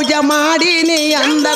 ಪೂಜೆ ಮಾಡಿನಿ ಅಂದ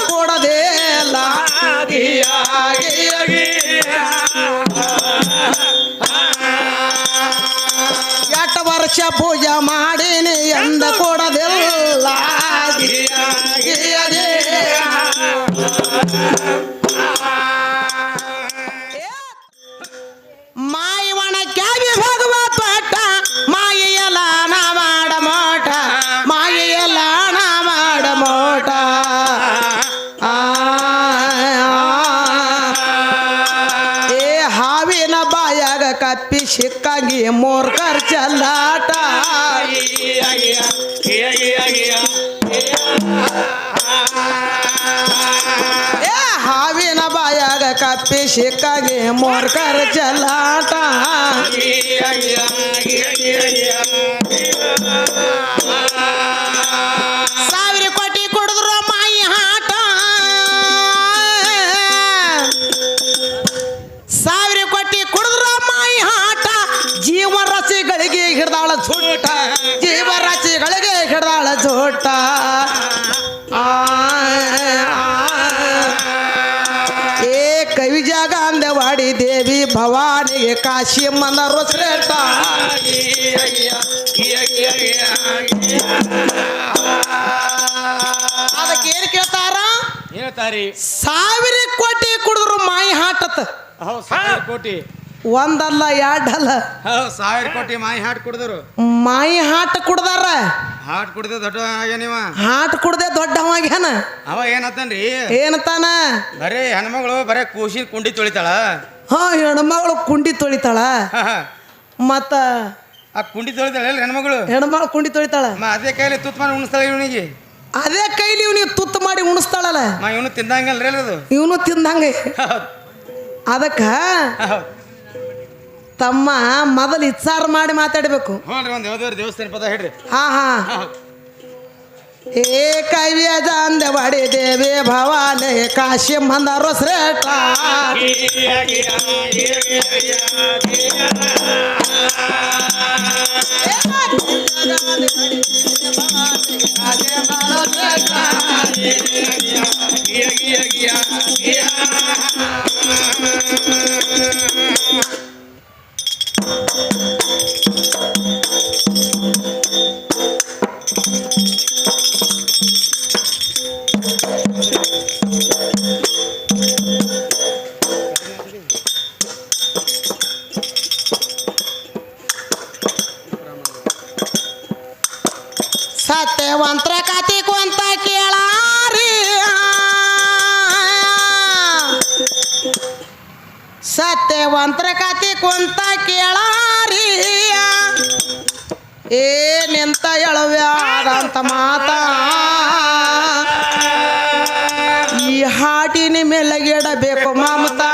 पिशकागी मोर कर चलाटा हावी न बायाग का पिशकागी मोर कर चलाटा ಕಾಶಿ ಮನರು ಶ್ರೇಷ್ಠ. ಅದಕ್ಕೆ ಏನ್ ಕೇಳ್ತಾರ? ಹೇಳ್ತಾರಿ ಸಾವಿರ ಕೋಟಿ ಕುಡಿದ್ರು ಮಾಯಿ ಹಾಟತ್. ಹೌದು ಸಾವಿರ ಕೋಟಿ. ಒಂದಲ್ಲ ಎರಡಲ್ಲ. ಹೌದು ಸಾವಿರ ಕೋಟಿ ಮಾಯಿ ಹಾಟ್ ಕುಡಿದ್ರು. ಮಾಯಿ ಹಾಟ್ ಕುಡ್ದಾರ. ಹಾಟ್ ಕುಡ್ದೆ ದೊಡ್ಡ ನೀವ ಹಾಟ್ ಕುಡ್ದೆ ದೊಡ್ಡವಾಗ್ಯಾನ ಅವ ಏನತ್ತನ್ರಿ ಏನತಾನ? ಬರೇ ಹೆಣ್ಮಗಳು ಬರೇ ಕೂಸಿ ಕುಂಡಿ ತೊಳಿತಾಳ. ಹಾ ಹೆಣ್ಮಗಳು ಕುಂಡಿ ತೊಳಿತಾಳ. ಮತ್ತು ಆ ಕುಂಡಿ ತೊಳಿತಾಳ ಹೆಣ್ಮಗಳು? ಹೆಣ್ಮಗಳು ಕುಂಡಿ ತೊಳಿತಾಳ. ಮ ಅದೇ ಕೈಲಿ ತುತ್ತು ಮಾಡಿ ಉಣಿಸ್ತಾಳ ಇವನಿಗೆ? ಅದೇ ಕೈಲಿ ಇವನಿಗೆ ತುತ್ತು ಮಾಡಿ ಉಣಿಸ್ತಾಳಲ್ಲ. ಮಾ ಇವನು ತಿಂದಂಗಲ್ರಿ ಅದು? ಇವನು ತಿಂದಂಗೆ. ಅದಕ್ಕ ತಮ್ಮ ಮೊದಲು ಇಚ್ಛಾರ ಮಾಡಿ ಮಾತಾಡಬೇಕು. ದೇವಸ್ಥಾನ ಪದ ಹೇಳ್ರಿ. ಹಾ ಹಾ. ಏ ಕೈವ್ಯದ ಅಂದವಾಡಿ ದೇವಿ ಭವಾನಿ ಕಾಶಿ ಮಂದಾರ ಶ್ರೇಷ್ಠ. Yeah. ಎಳವ್ಯಾದಂತ ಮಾತ. ಈ ಮೇಲೆ ಗಿಡಬೇಕು ಮಮತಾ.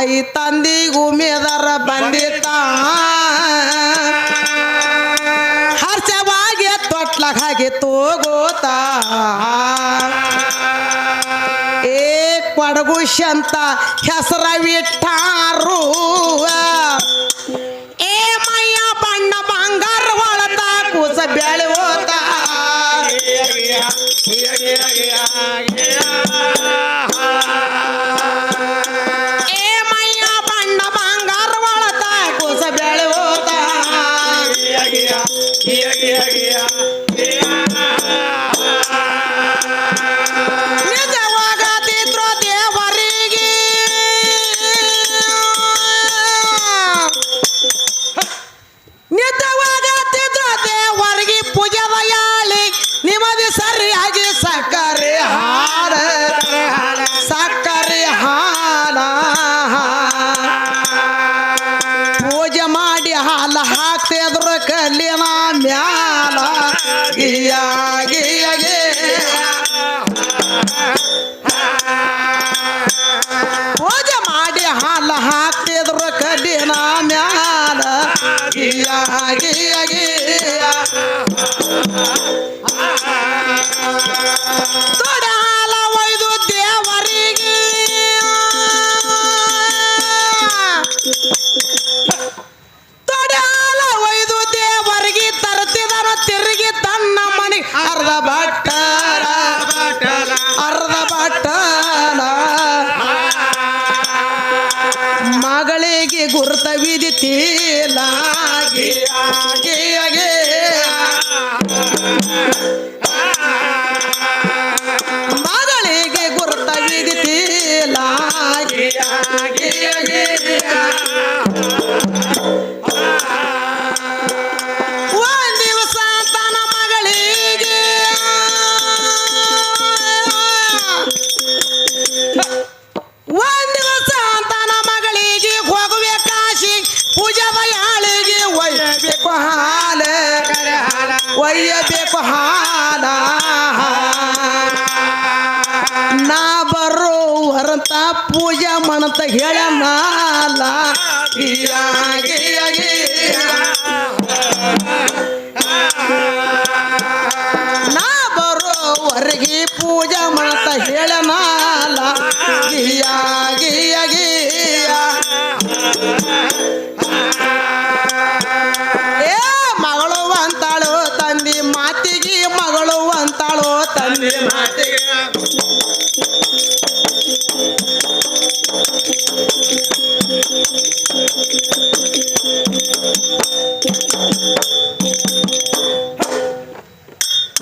ತಾಯಿ ತಂದಿಗೂ ಮೇದರ ಬಂದಿತ್ತ. ಹರ್ಷವಾಗಿ ತೊಟ್ಲಕ್ ಹಾಗೆ ತೋಗೋತ. ಏ ಕೊಡಗುಶಂತ ಹೆಸರವಿಟ್ಟಾರು.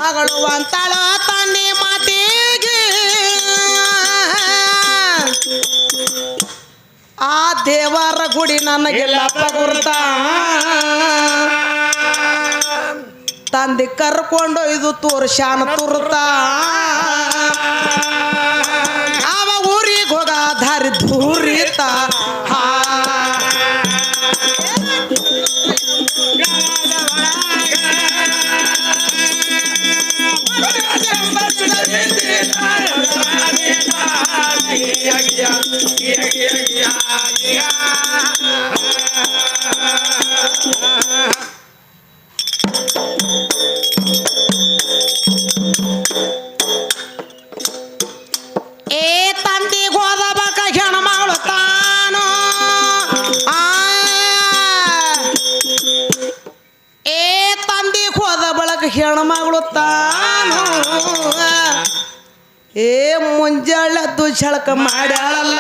ಹೊಗಳುವಂತಳ ತನ್ನಿ ಮಾತಿಗೆ. ಆ ದೇವರ ಗುಡಿ ನನಗೆಲ್ಲಪ್ಪ ಪಗುರ್ತ ತಂದೆ ಕರ್ಕೊಂಡು ಇದು ತೋರ್ಶಾನ ತುರ್ತಾ. ಹೆಣ್ಮಗಳು ತಾನು. ಏ ಮುಂಜಾಳ ಝಳಕ ಮಾಡ್ಯಾಳಲ್ಲ.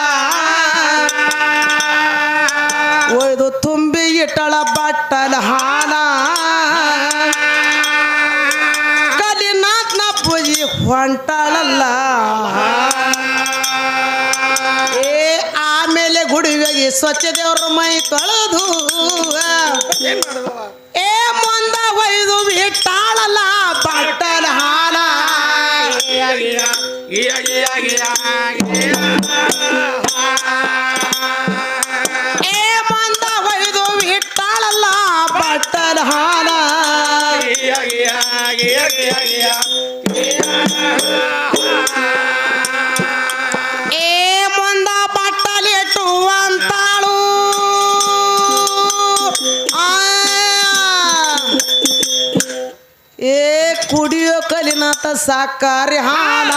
ಒಯ್ದು ತುಂಬಿ ಇಟ್ಟಳ ಬಟ್ಟಲ ಹಾಲ. ನಾ ಪೂಜಿ ಹೊಂಟಾಳಲ್ಲ. ಏ ಆಮೇಲೆ ಗುಡಿಗೆ ಸ್ವಚ್ಛ ದೇವ್ರ ಮೈ ತೊಳೆದು. ಗಯ ಗಯ ಗಯ ಏ ಮುಂದ ಬಟ್ಟಲಿಟ್ಟುವಂತಾಳು ಏ ಕುಡಿಯೋ ಕಲಿನಾಥ ಸಾಕಾರಿ ಹಾಲ.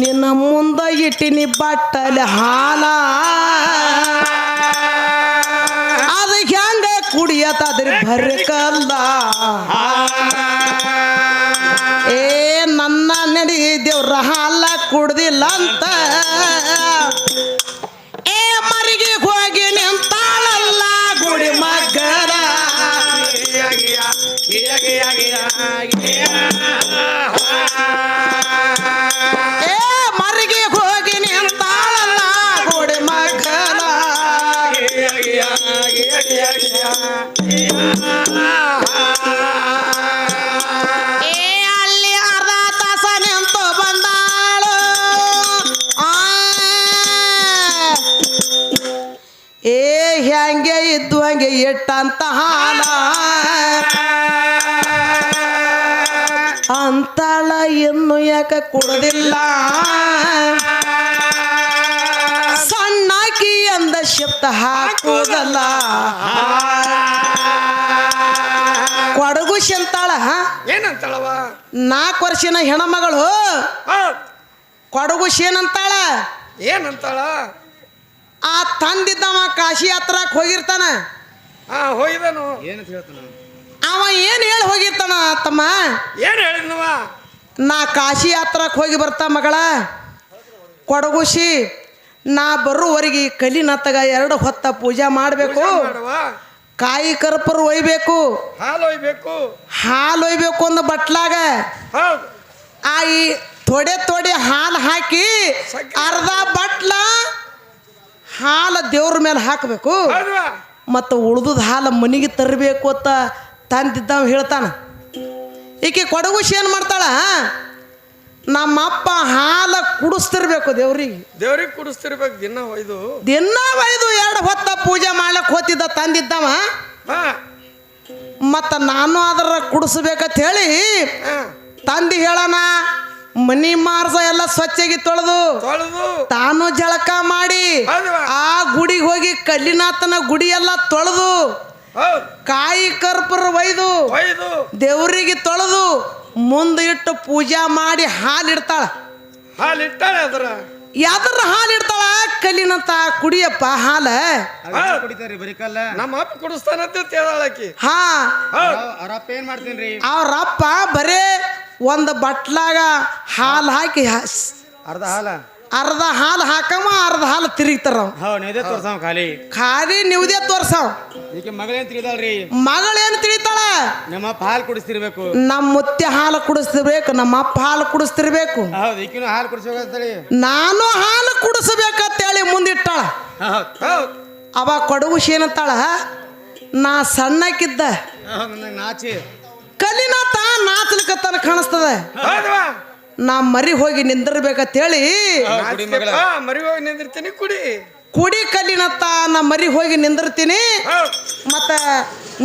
ನಿನ್ನ ಮುಂದ ಇಟ್ಟಿನಿ ಬಟ್ಟಲಿ ಹಾಲಾ. पिया था दिल ಏ ನನ್ನ ನಡಿ ದೇವ್ರ ಹಾಲ ಕುಡ್ದಿಲ್ಲ ಅಂತ ಇಟ್ಟಂತ ಹಾಲ. ಅಂತಳ ಇನ್ನು ಯಾಕ ಕುಡದಿಲ್ಲ. ಸಣ್ಣಾಕಿ ಅಂದ ಶಬ್ದ ಹಾಕುವುದಲ್ಲ ಕೊಡಗು ಶಂತಾಳ ಏನಂತಾಳವ? ನಾಲ್ಕು ವರ್ಷನ ಹೆಣ್ಮಗಳು. ಕೊಡಗು ಏನಂತಾಳ ಏನಂತಾಳ? ಆ ತಂದಿದ್ದವ ಕಾಶಿ ಹತ್ರಕ್ಕೆ ಹೋಗಿರ್ತಾನ. ಹೋಗಿದನು ಏನಂತ ಹೇಳ್ತಾನ? ಅವ ಏನು ಹೇಳಿ ಹೋಗಿರ್ತಾನ ತಮ್ಮ? ಏನ್ ಹೇಳಿದ್ನವ? ನಾ ಕಾಶಿ ಯಾತ್ರಕ್ಕೆ ಹೋಗಿ ಬರ್ತಾ ಮಗಳ. ಕೊಡಗುಶಿ ನಾ ಬರುವವರೆಗೆ ಕಲಿನತ್ತಗ ಎರಡು ಹೊತ್ತ ಪೂಜೆ ಮಾಡಬೇಕು. ಕಾಯಿ ಕರ್ಪರು ಒಯ್ಬೇಕು. ಹಾಲು ಒಯ್ಬೇಕು. ಹಾಲು ಒಯ್ಬೇಕು ಒಂದು ಬಟ್ಲಾಗ. ಆ ಈ ತೊಡೆ ತೊಡೆ ಹಾಲು ಹಾಕಿ ಅರ್ಧ ಬಟ್ಲ ಹಾಲು ದೇವ್ರ ಮೇಲೆ ಹಾಕಬೇಕು. ಮತ್ತು ಉಳ್ದುದ ಹಾಲು ಮನೆಗೆ ತರಬೇಕು ಅಂತ ತಂದಿದ್ದವ ಹೇಳ್ತಾನೆ. ಈಕೆ ಕೊಡಗುಶಿ ಏನು ಮಾಡ್ತಾಳ? ನಮ್ಮಪ್ಪ ಹಾಲು ಕುಡಿಸ್ತಿರ್ಬೇಕು ದೇವ್ರಿಗೆ. ದೇವ್ರಿಗೆ ಕುಡಿಸ್ತಿರ್ಬೇಕು ದಿನ ಒಯ್ದು. ದಿನ ಒಯ್ದು ಎರಡು ಹೊತ್ತ ಪೂಜೆ ಮಾಡ್ಲಿಕ್ಕೆ ಹೋತಿದ್ದ ತಂದಿದ್ದವ. ಹಾ. ಮತ್ತು ನಾನು ಅದರ ಕುಡಿಸ್ಬೇಕಂತ ಹೇಳಿ ತಂದು ಹೇಳಣ ಮನಿ ಮಾರ್ಸ ಎಲ್ಲ ಸ್ವಚ್ಛಾಗಿ ತೊಳೆದು ತಾನು ಜಳಕ ಮಾಡಿ ಆ ಗುಡಿಗೆ ಹೋಗಿ ಕಲ್ಲಿನಾಥನ ಗುಡಿ ಎಲ್ಲ ತೊಳೆದು ಕಾಯಿ ಕರ್ಪೂರ ಒಯ್ದು ದೇವರಿಗೆ ತೊಳೆದು ಮುಂದೆ ಇಟ್ಟು ಪೂಜಾ ಮಾಡಿ ಹಾಲು ಹಾಲಿಡ್ತಾಳೆ ಹಾಲು ಇಟ್ಟಾಳೆ ಅದರ. ಯಾವ್ದ್ರ ಹಾಲು ಇಡ್ತಾಳ? ಕಲ್ಲಿನಂತ ಕುಡಿಯಪ್ಪ ಹಾಲ? ಹೌದ್. ಕುಡಿತಾರ್ರಿ ಬರೀ ಕಲ್ಲ. ನಮ್ಮ ಅಪ್ಪ ಕುಡಿಸ್ತಾನಂತ ತೇದಾಳಕಿ ಹಾ. ಅವ್ರಪ್ಪ ಏನ್ ಮಾಡ್ತೀನಿ ಅವ್ರಪ್ಪ ಬರೇ ಒಂದು ಬಟ್ಲಾಗ ಹಾಲು ಹಾಕಿ ಅರ್ಧ ಹಾಲ. ಅರ್ಧ ಹಾಲು ಹಾಕವ ಅರ್ಧ ಹಾಲು ತಿರುಗ್ತಾರ ಹೌದು ನೀವೇ ತೋರ್ಸಾವ ಖಾಲಿ. ಖಾಲಿ ನೀವದೇ ತೋರ್ಸಾವ್ ಈಗ ಮಗಳೇನ್ ತಿಳಿದಾಳ್ರಿ? ಮಗಳೇನು ತಿಳಿತಾಳ? ನಮ್ಮಪ್ಪ ಹಾಲು ಕುಡಿಸ್ತಿರ್ಬೇಕು. ನಮ್ಮ ಮುತ್ತೆ ಹಾಲು ಕುಡಿಸ್ತಿರ್ಬೇಕು ನಮ್ಮ ಅಪ್ಪ ಹಾಲು ಕುಡಿಸ್ತಿರ್ಬೇಕು. ಹೌದು ಈಕಿನೂ ಹಾಲು ಕುಡಿಸ್ಬೇಕಂತೇಳಿ ನಾನು ಹಾಲು ಕುಡಿಸ್ಬೇಕಂತೇಳಿ ಮುಂದಿಟ್ಟಾಳ. ಅವ ಕೊಡಗು ಏನಂತಾಳ ನಾ ಸಣ್ಣಕ್ಕಿದ್ದ. ಹೌದು ಕಲಿನ ನಾಚಿ. ಕಲ್ಲಿನಾಥ ನಾಚಲಿಕತ್ತನ ಕಾಣಿಸ್ತದ. ನಾ ಮರಿ ಹೋಗಿ ನಿಂದಿರ್ಬೇಕಂತೇಳಿ. ಮರಿ ಹೋಗಿ ನಿಂದಿರ್ತೀನಿ ಕುಡಿ. ಕುಡಿ ಕಲ್ಲಿನತ್ತ ನಾ ಮರಿ ಹೋಗಿ ನಿಂದಿರ್ತೀನಿ. ಮತ್ತ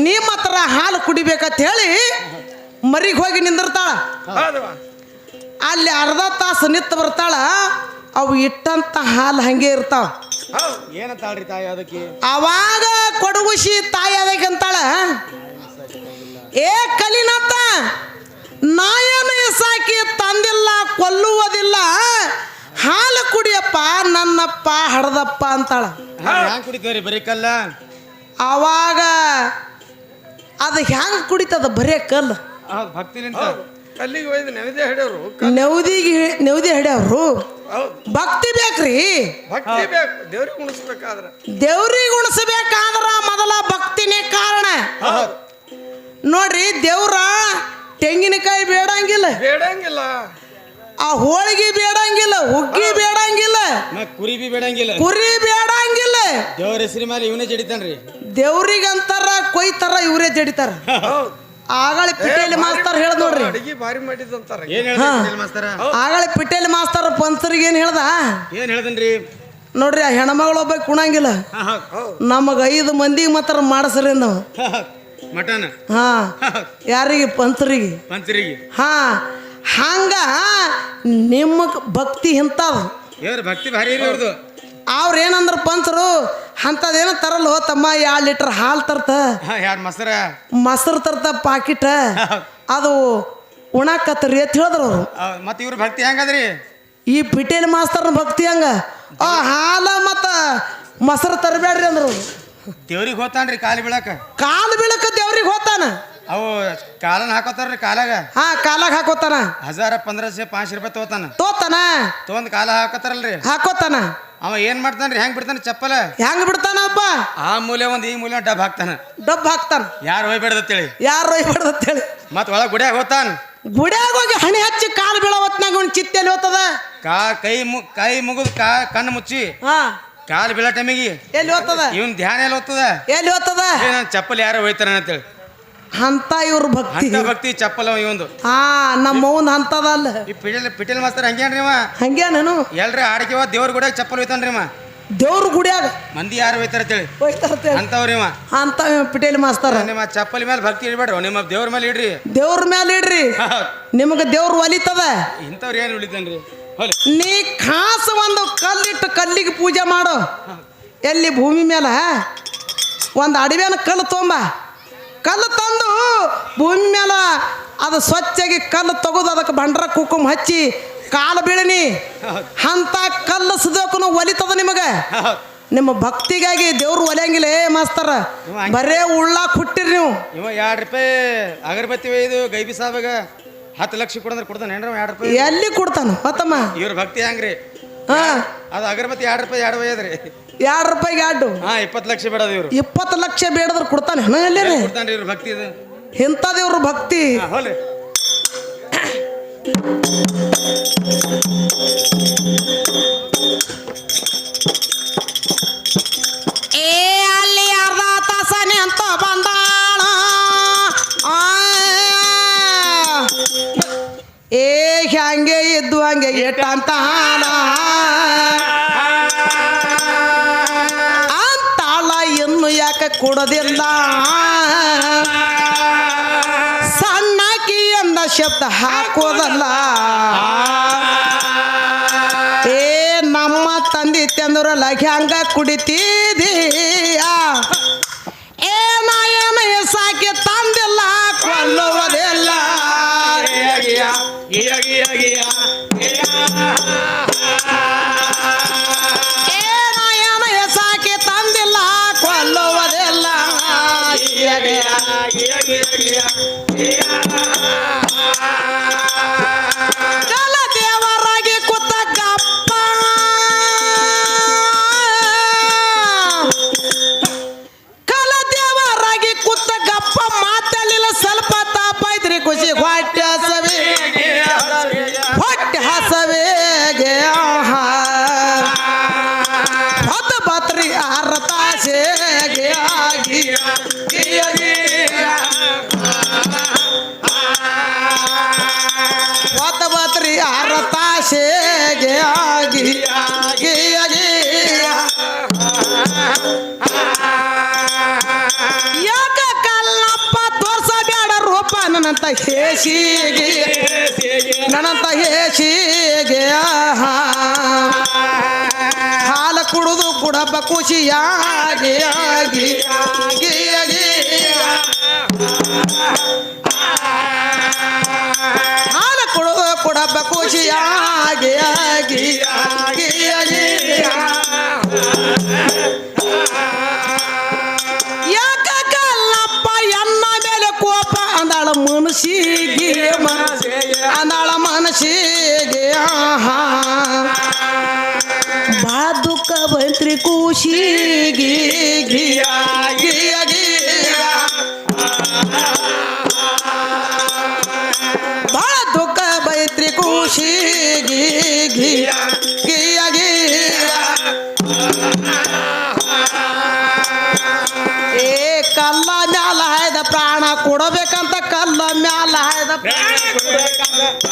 ನಿಮ್ಮ ಹತ್ರ ಹಾಲು ಕುಡಿಬೇಕಂತ ಹೇಳಿ ಮರಿಗೆ ಹೋಗಿ ನಿಂದಿರ್ತಾಳ. ಅಲ್ಲಿ ಅರ್ಧ ತಾಸು ನಿತ್ತು ಬರ್ತಾಳ ಅವು ಇಟ್ಟಂತ ಹಾಲು ಹಂಗೆ ಇರ್ತಾವ. ಅವಾಗ ಕೊಡಗುಶಿ ತಾಯಿ ಅದಕ್ಕೆ? ಅವಾಗ ಕೊಡಗುಶಿ ತಾಯಿ ಅದಕ್ಕಂತಾಳ ಏ ಕಲಿನತ್ತ ನಾಯೇನು ಸಾಕಿ ತಂದಿಲ್ಲ ಕೊಲ್ಲುವುದಿಲ್ಲ. ಹಾಲು ಕುಡಿಯಪ್ಪ ನನ್ನಪ್ಪ ಹಡ್ದಪ್ಪ ಅಂತಾಳ. ಕುಡಿತೀವ್ರಿ ಬರೀ ಕಲ್ಲ? ಅವಾಗ ಅದು ಹೆಂಗೆ ಕುಡಿತದ? ಬರೇ ಕಲ್ಲು. ಕಲ್ಲಿಗೆ ಒಯ್ದು ನೆವದೇ ಹಿಡಿಯೋರು ನೆವದಿಗೆ ನೆವದಿ ಹಿಡಿಯವ್ರು? ಹೌದು. ಭಕ್ತಿ ಬೇಕ್ರಿ? ಭಕ್ತಿ ಬೇಕು ದೇವ್ರಿಗೆ ಉಣಿಸ್ಬೇಕಾದ್ರ. ದೇವ್ರಿಗೆ ಉಣಿಸ್ಬೇಕಾದ್ರ ಮೊದಲ ಬೇಡಂಗಿಲ್ಲ. ಬೇಡಂಗಿಲ್ಲ. ಆ ಹೋಳಿಗೆ ಬೇಡಂಗಿಲ್ಲ ಹುಗ್ಗಿ ಬೇಡಂಗಿಲ್ಲ. ನಾ ಕುರಿ ಬಿ ಬೇಡಂಗಿಲ್ಲ. ಕುರಿ ಬೇಡಂಗಿಲ್ಲ. ದೇವ್ರ ಹೆಸರಿ ಮೇಲೆ ಇವನೇ ಜಡಿತಾನ್ರಿ. ದೇವ್ರಿಗಂತಾರ ಕೊಯ್ತಾರ ಇವರೇ ಜಡಿತಾರ. ಹೌದು ಆಗಳ ಪಿಟೇಲಿ ಮಾಸ್ತರ್ ಹೇಳ್ದ ನೋಡ್ರಿ. ಅಡಿಗೆ ಭಾರಿ ಮಾಡಿದಂತಾರ ಏನ್ ಹೇಳ್ತಾನೆ ಮಾಸ್ತರ? ಆಗಳ ಪಿಟೇಲಿ ಮಾಸ್ತರ್ ಪಂಚರಿಗೆ ಏನ್ ಹೇಳ್ದ? ಏನ್ ಹೇಳ್ದನ್ರಿ? ನೋಡ್ರಿ ಆ ಹೆಣ್ಮಗಳೊಬ್ಬ ಕುಣಂಗಿಲ್ಲ. ನಮಗ ಐದು ಮಂದಿಗೆ ಮಾತ್ರ ಮಾಡಿಸ್ರಿ ನಾವು ಮಟನ್? ಹಾ ಯಾರಿಗೆ? ಪಂಚರಿಗೆ ಪಂಚರಿಗೆ ಹಾ ಹಂಗ ನಿಮ್ಮ ಭಕ್ತಿ ಇಂಥವ್. ಭಕ್ತಿ ಭಾರಿ ಇರೋದು ಅವ್ರದ್ದು ಅವ್ರು ಏನಂದ್ರ ಪಂಚರು ಅಂಥದ್ದೇನೋ ತರಲ್ಲೋ ತಮ್ಮ ಎರಡು ಲೀಟರ್ ಹಾಲು ತರ್ತ. ಯಾರು ಮೊಸರ? ಮೊಸರು ತರ್ತ ಪಾಕಿಟ. ಅದು ಉಣಾಕತ್ರಿ ಅಂತ ಹೇಳಿದ್ರು ಅವರು. ಮತ್ತೆ ಇವ್ರ ಭಕ್ತಿ ಹೆಂಗದ್ರಿ? ಈ ಪಿಟೇಲ್ ಮಾಸ್ತರ್ನ ಭಕ್ತಿ ಹಂಗ. ಆ ಹಾಲ ಮತ್ತ ಮೊಸರು ತರಬೇಡ್ರಿ ಅಂದ್ರು ದೇವ್ರಿಗೆ ಹೋತಾನ್ರಿ ಕಾಲು ಬೀಳಕ. ಕಾಲು ಬೀಳಕ ದೇವ್ರಿಗೆ ಹೋತಾನ? ಅವು ಕಾಲನ್ ಹಾಕೋತಾರ್ರಿ ಕಾಲಾಗ. ಹಾ ಕಾಲಾಗ ಹಾಕೋತಾನ? ಹಜಾರ ಪಂದ್ರಸೆ ಪಾಂಚ್ ರೂಪಾಯಿ ತಗೋತಾನ ತೋತಾನ? ತೊಂದ್ ಕಾಲ ಹಾಕೋತಾರಲ್ರಿ. ಹಾಕೋತಾನ? ಅವ ಏನ್ ಮಾಡ್ತಾನ್ರಿ? ಹೆಂಗ್ ಬಿಡ್ತಾನ ಚಪ್ಪಲ? ಹೆಂಗ್ ಬಿಡ್ತಾನಪ್ಪ ಆ ಮೂಲೆ ಒಂದ್ ಈ ಮೂಲೆ ಡಬ್ ಹಾಕ್ತಾನ. ಡಬ್ ಹಾಕ್ತಾನ? ಯಾರು ಹೋಗ್ಬೇಡ್ದತ್ತೇಳಿ ಯಾರು ಒಯ್ಬಾರ್ದು ಅಂತೇಳಿ ಮತ್ ಒಳಗ ಗುಡಿಯಾಗ ಹೋತಾನ. ಗುಡಿಯಾಗ ಹೋಗಿ ಹಣೆ ಹಚ್ಚಿ ಕಾಲು ಬೀಳ ಹೊತ್ನಾಗ ಒಂದ್ ಚಿತ್ತೆಲ್ಲಿ ಹೋತದ? ಕಾ ಕೈ ಮು ಕೈ ಮುಗಿದ್ ಕಾ ಕಣ್ಣು ಮುಚ್ಚಿ. ಹಾ. ಕಾಲ್ ಬೀಳೋ ಟೈಮಿಗೆ ಎಲ್ಲಿ ಹೋಗ್ತದ? ಇವನ್ ಧ್ಯಾನ ಎಲ್ಲಿ ಹೋಗ್ತದ? ಎಲ್ಲಿ ನನ್ ಚಪ್ಪಲ್ ಯಾರೋ ಹೋಯ್ತಾರ ಅಂತೇಳಿ ಅಂತ ಇವ್ರ ಭಕ್ತಿ. ಅಂತ ಭಕ್ತಿ ಚಪ್ಪಲ್ ಇವಂದು. ಹಾ ನಮ್ಮ ಅವ್ನ್ ಅಂತದ ಅಲ್ಲ. ಈ ಪಿಟಲ್ ಪಿಟಲ್ ಮಾಸ್ತರ್ ಹಂಗೇನ್ರಿ ಅವ ಹಂಗೆ ನಾನು? ಎಲ್ರಿ ಆಡಕಿವ ದೇವ್ರ ಗುಡಿಯಾಗ ಚಪ್ಪಲ್ ಹೋಯ್ತಾನ್ರಿ ಅವ ದೇವ್ರ ಗುಡಿಯಾಗ? ಮಂದಿ ಯಾರು ಹೋಯ್ತಾರ ಅಂತೇಳಿ. ಹೋಯ್ತಾರ ಅವ ಅಂತ ಪಿಟೇಲ್ ಮಾಸ್ತಾರ. ನಿಮ್ಮ ಚಪ್ಪಲಿ ಮೇಲೆ ಭಕ್ತಿ ಇಡ್ಬೇಡ್ರಿ ನಿಮ್ಮ ದೇವ್ರ ಮೇಲೆ ಇಡ್ರಿ. ದೇವ್ರ ಮೇಲೆ ಇಡ್ರಿ. ನಿಮಗೆ ದೇವ್ರ ಒಲಿತದ? ಇಂಥವ್ರು ಏನು ಉಳಿತನ್ರಿ? ನೀ ಖಾಸ ಒಂದು ಕಲ್ಲಿಟ್ಟು ಕಲ್ಲಿಗೆ ಪೂಜೆ ಮಾಡು. ಎಲ್ಲಿ ಭೂಮಿ ಮೇಲೆ? ಒಂದು ಅಡವೆನ ಕಲ್ಲು ತೊಂಬ. ಕಲ್ಲು ತಂದು ಭೂಮಿ ಮೇಲೆ ಅದು ಸ್ವಚ್ಛಾಗಿ ಕಲ್ಲು ತೆಗೆದು ಅದಕ್ಕೆ ಬಂಡ್ರ ಕುಕುಮ ಹಚ್ಚಿ ಕಾಲು ಬೀಳಿನಿ. ಅಂತ ಕಲ್ಲು ಸುದಕ್ಕೂ ಒಲಿತದ ನಿಮಗೆ? ನಿಮ್ಮ ಭಕ್ತಿಗಾಗಿ ದೇವ್ರು ಒಲಿಯಂಗಿಲ್ಲ. ಏ ಮಾಸ್ತರ ಬರೇ ಉಳ್ಳಾಕ್ ಹುಟ್ಟಿರಿ ನೀವು. ಎರಡು ರೂಪಾಯಿ ಅಗರಬತ್ತಿ ಒಯ್ದು ಗೈಬಿ ಸಾಬಾಗ. ಹತ್ತು ಲಕ್ಷ ಕೊಡಂದ್ರೆ ಕೊಡ್ತಾನೆ. ಏನ್ರ ಎರಡು ರೂಪಾಯಿ ಎಲ್ಲಿ ಕೊಡ್ತಾನ? ಮತ್ತಮ್ಮ? ಇವ್ರ ಭಕ್ತಿ ಹೆಂಗ್ರಿ? ಹಾ. ಅದು ಅಗರಬತ್ತಿ ಎರಡು ರೂಪಾಯಿ ಎರಡು ಒಯ್ಯದ್ರಿ. ಎರಡು ರೂಪಾಯಿಗೆ ಎರಡು. ಹಾ ಇಪ್ಪತ್ತು ಲಕ್ಷ ಬೇಡದ ಇವ್ರು. ಇಪ್ಪತ್ತು ಲಕ್ಷ ಬೇಡದ್ರು ಕೊಡ್ತಾನೆ ಹಣ ಎಲ್ಲಿ ಕೊಡ್ತಾನೆ ಕೊಡ್ತಾನ್ರಿ ಇವ್ರ ಭಕ್ತಿ ಇದು? ಇಂಥ ದೇವ್ರ ಭಕ್ತಿ. ಹಾ ಏಟ ಅಂತ ಇಟ್ಟಂತ ಅಂತಾಳ ಇನ್ನು ಯಾಕೆ ಕೊಡೋದಿಲ್ಲ? ಸಣ್ಣಕಿ ಎಂದ ಶಬ್ದ ಹಾಕೋದಲ್ಲ. ಏ, ನಮ್ಮ ತಂದಿ ತಂದ್ರ ಹ್ಯಾಂಗ ಕುಡಿತೀದೀಯ ಹೇಸಿಗೆ ನನ್ನಂತ ಹೇಸಿಗೆ. ಹಾಲ ಕುಡಿದು ಕುಡಬ ಖುಷಿಯಾಗಿ ಆಗಿ. ಹಾಲ ಕುಡಿದು ಕುಡಬ ಖುಷಿಯಾಗಿ ಆಗಿ ಆಗಿ கதை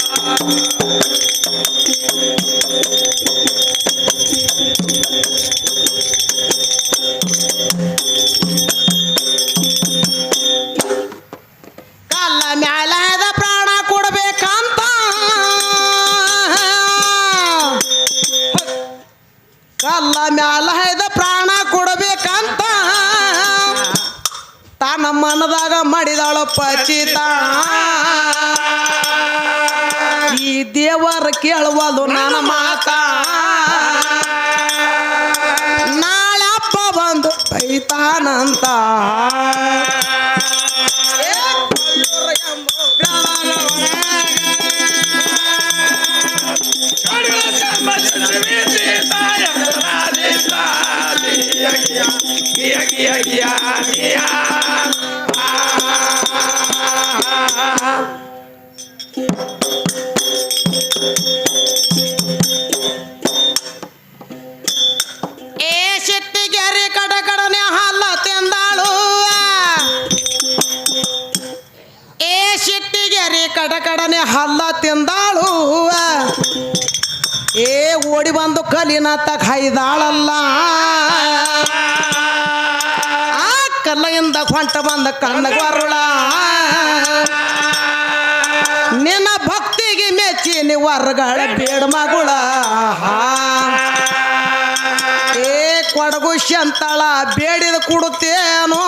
ದಿನ ಹೈದಾಳಲ್ಲ ಆ ಕಲ್ಲಯಿಂದ ಹೊಂಟ ಬಂದ ಕಣ್ಣಗರುಳ ನಿನ್ನ ಭಕ್ತಿಗೆ ಮೆಚ್ಚಿ ನಿವರ್ಗಳ ಬೇಡ ಮಗುಳ. ಏ ಕೊಡಗು ಶಂತಳ, ಬೇಡಿದ ಕೊಡುತ್ತೇನೋ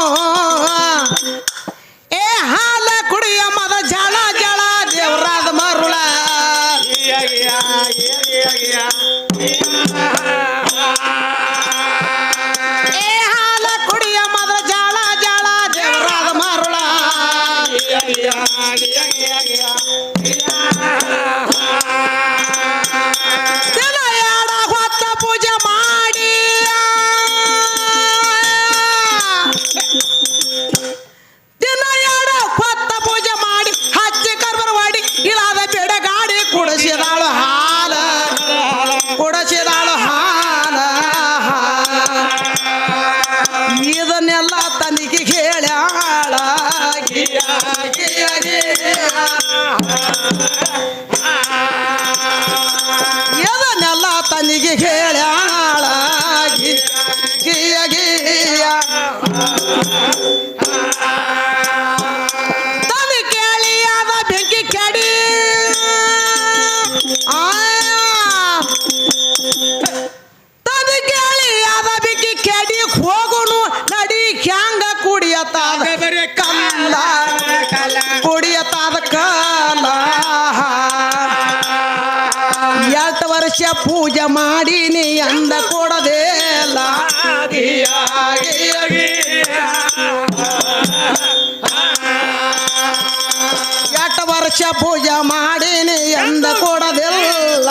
ಪೂಜೆ ಮಾಡೀನಿ ಅಂದ ಕೊಡದೆ ಎಂಟು ವರ್ಷ ಪೂಜೆ ಮಾಡೀನಿ ಎಂದ ಕೊಡದಿಲ್ಲ.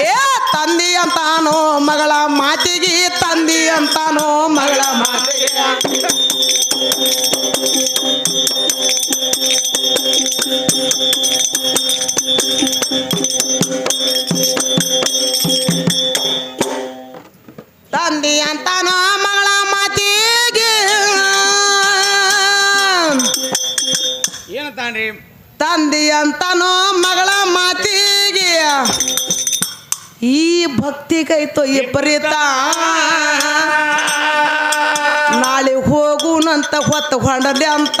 ಏ ತಂದಿ ಅಂತಾನೋ ಮಗಳ ಮಾತಿಗೆ ತಂದಿ ಅಂತಾನೋ ಮಗಳ ಮಾತಿಗೆ. ತಂದಿ ಅಂತನೋ ಮಗಳ ಮಾತಿಗೆ. ಈ ಭಕ್ತಿ ಕೈತೋ ಇಬ್ಬರಿತ ನಾಳೆ ಹೋಗುನಂತ ಹೊತ್ತು ಹೊಂಡಲಿ ಅಂತ.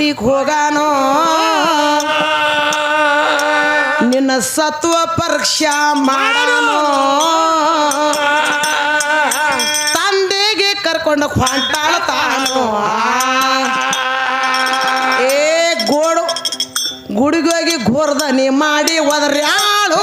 ಗುಡಿಗೆ ಹೋಗಾನೋ? ನಿನ್ನ ಸತ್ವ ಪರೀಕ್ಷಾ ಮಾಡಾನೋ? ತಂದೆಗೆ ಕರ್ಕೊಂಡು ಹೊಂಟಾಳ್ತಾನೋ? ಏ ಗೋಡು, ಗುಡಿಗೋಗಿ ಘೋರ್ದನಿ ಮಾಡಿ ಒದರ್ಯಾಳು.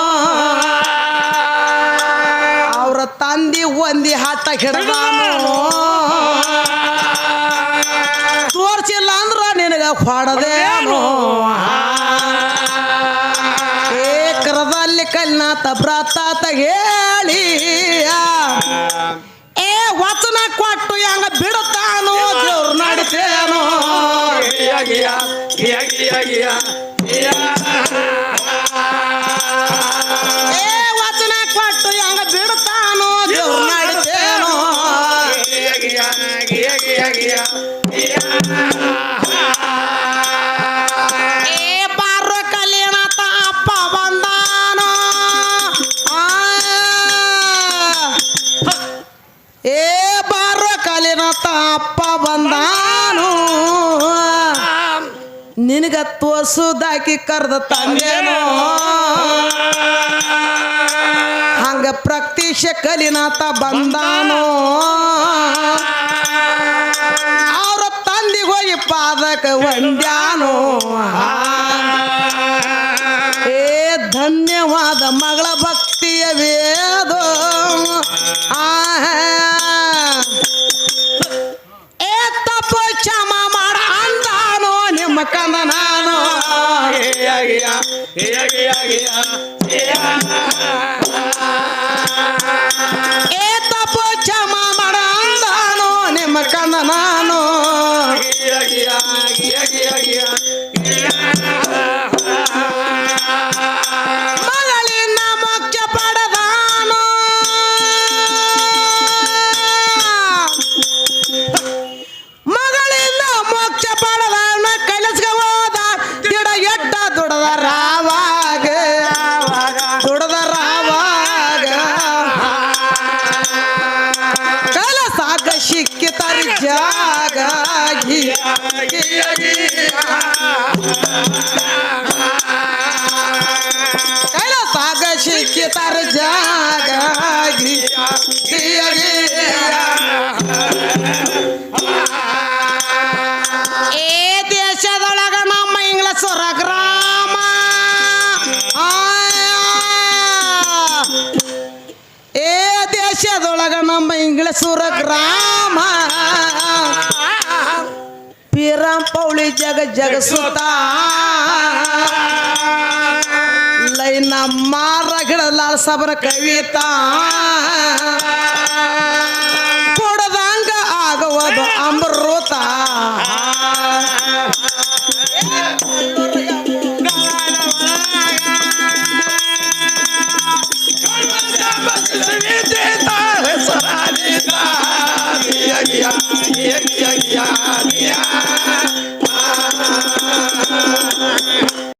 ಹಿಡ್ದಾನೋ ತೋರ್ಸಿಲ್ಲ ಅಂದ್ರ ನಿನಗ ಹೊಡದೇನೋ? ಏ ಕರದಲ್ಲಿ ಕಲ್ಲಿನಾಥ ಬ್ರತಾತ ಹೇಳಿ ಏ ವಚನ ಕೊಟ್ಟು ಹೆಂಗ ಬಿಡುತ್ತಾನೋ? ದೇವ್ರು ನಡಿತೇನೋ? ಏ ತೋಸುದಾಕಿ ಕರ್ದ ತಂದೇನೋ. ಹಂಗ ಪ್ರತ್ಯಕ್ಷ ಕಲಿನಾಥ ಬಂದಾನೋ. ಅವ್ರ ತಂದಿಗೆ ಹೋಗಿ ಪಾದಕ ಒಂದ್ಯಾನೋ ಏ ಧನ್ಯವಾದ ಮಗಳ ಅಂದಾನೋ ಹೇ ಆಗಿಯ ಹೇ ಏ ಜಗಸುತ್ತ ಲೈನ ಮಾರಗಿಡಲಾಲ್ ಸಬರ ಕವಿತಾ. ಕೊಡದಂಗ ಆಗುವುದು ಅಮೃತ